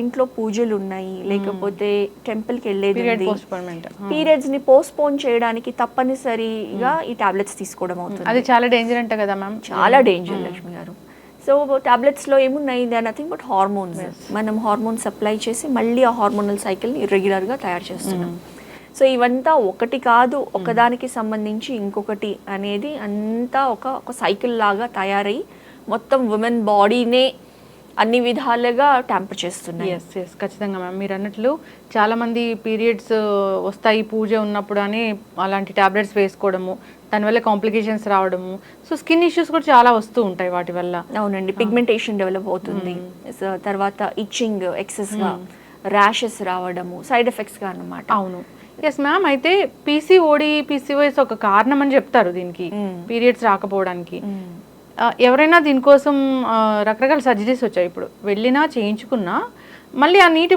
ఇంట్లో పూజలు ఉన్నాయి లేకపోతే టెంపుల్కి వెళ్ళేది పీరియడ్స్ని పోస్ట్పోన్ చేయడానికి తప్పనిసరిగా ఈ టాబ్లెట్స్ తీసుకోవడం అవుతుంది. అది చాలా డేంజర్ అంట కదా మ్యామ్ చాలా డేంజర్ లక్ష్మి గారు. సో టాబ్లెట్స్లో ఏమున్నాయి? దే నథింగ్ బట్ హార్మోన్స్ మనం హార్మోన్ సప్లై చేసి మళ్ళీ ఆ హార్మోనల్ సైకిల్ ఇర్రెగ్యులర్గా తయారు చేస్తున్నాం. సో ఇవంతా ఒకటి కాదు ఒకదానికి సంబంధించి ఇంకొకటి అనేది అంతా ఒక ఒక సైకిల్ లాగా తయారై మొత్తం ఉమెన్ బాడీనే అన్ని విధాలుగా ట్యాంపర్ చేస్తున్నాయి. ఎస్ ఎస్ ఖచ్చితంగా మ్యామ్ మీరు అన్నట్లు చాలా మంది పీరియడ్స్ వస్తాయి పూజ ఉన్నప్పుడు అని అలాంటి టాబ్లెట్స్ వేసుకోవడము దానివల్ల కాంప్లికేషన్స్ రావడము. సో స్కిన్ ఇష్యూస్ కూడా చాలా వస్తూ ఉంటాయి వాటి వల్ల. అవునండి పిగ్మెంటేషన్ డెవలప్ అవుతుంది. సో తర్వాత ఇచ్చింగ్ ఎక్సెస్గా ర్యాషెస్ రావడము సైడ్ ఎఫెక్ట్స్గా అన్నమాట. అవును. ఎస్ మ్యామ్ అయితే పీసీఓడి పీసీఓఎస్ ఒక కారణం అని చెప్తారు దీనికి. పీరియడ్స్ రాకపోవడానికి. మ్మ్. ఆ, ఎవరైనా దీనికోసం ఆ, రకరకాల సర్జరీస్ వచ్చాయి ఇప్పుడు. వెళ్ళినా చేయించుకున్నా మళ్ళీ ఆ నీటి